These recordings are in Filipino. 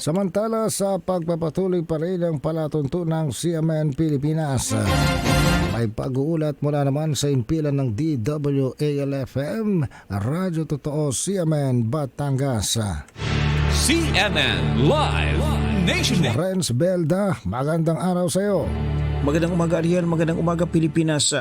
Samantala sa pagpapatuloy pa rin ng palatuntunang CMN Pilipinas, may pag-uulat mula naman sa impilan ng DWALFM, Radyo Totoo CMN Batangas. CNN Live Nationwide. Renz Belda, magandang araw sa iyo. Magandang umaga Ariel, magandang umaga Pilipinas.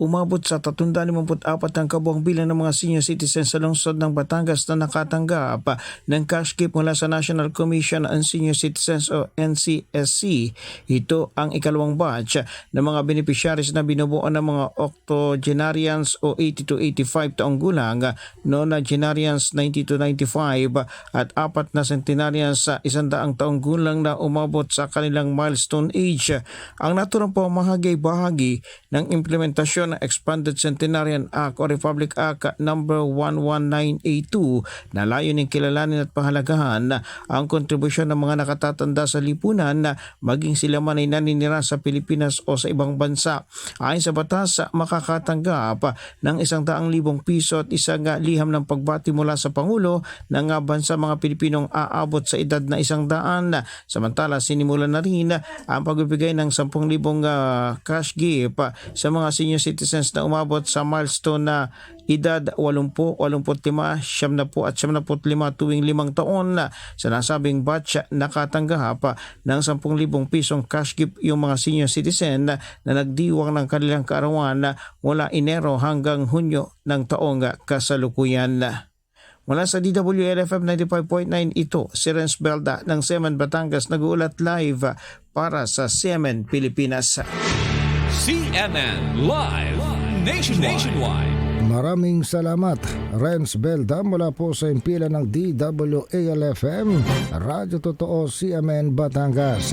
Umabot sa 354 ang kabuang bilang ng mga senior citizens sa lungsod ng Batangas na nakatanggap ng cash gift mula sa National Commission on Senior Citizens o NCSC. Ito ang ikalawang batch ng mga beneficiaries na binubuo ng mga octogenarians o 80 to 85 taong gulang, nonagenarians 90 to 95 at apat na centenarians sa isandaang taong gulang na umabot sa kanilang milestone age. Ang naturang pamahagi ay bahagi ng implementasyon ng Expanded Centenarian Act o Republic Act number 11982 na layunin kilalanin at pahalagahan ang kontribusyon ng mga nakatatanda sa lipunan na maging sila man ay naninira sa Pilipinas o sa ibang bansa. Ayon sa batas, makakatanggap ng isang daang libong piso at isang liham ng pagbati mula sa Pangulo ng bansa mga Pilipinong aabot sa edad na isang daan. Samantala, sinimulan na rin ang pagbibigay ng 10,000 uh, cash gift sa mga senior na umabot sa milestone na edad 80, 85, 70 at 75 tuwing limang taon sa nasabing batch nakatanggap ng 10,000 pisong cash gift yung mga senior citizen na nagdiwang ng kanilang kaarawan mula Enero hanggang Hunyo ng taong kasalukuyan. Mula sa DWLFM 95.9 ito, si Renz Belda ng Semen Batangas nag-uulat live para sa Semen Pilipinas. CNN Live Nationwide. Maraming salamat, Renz Belda mula po sa impilan ng DWALFM, Radyo Totoo CMN Batangas.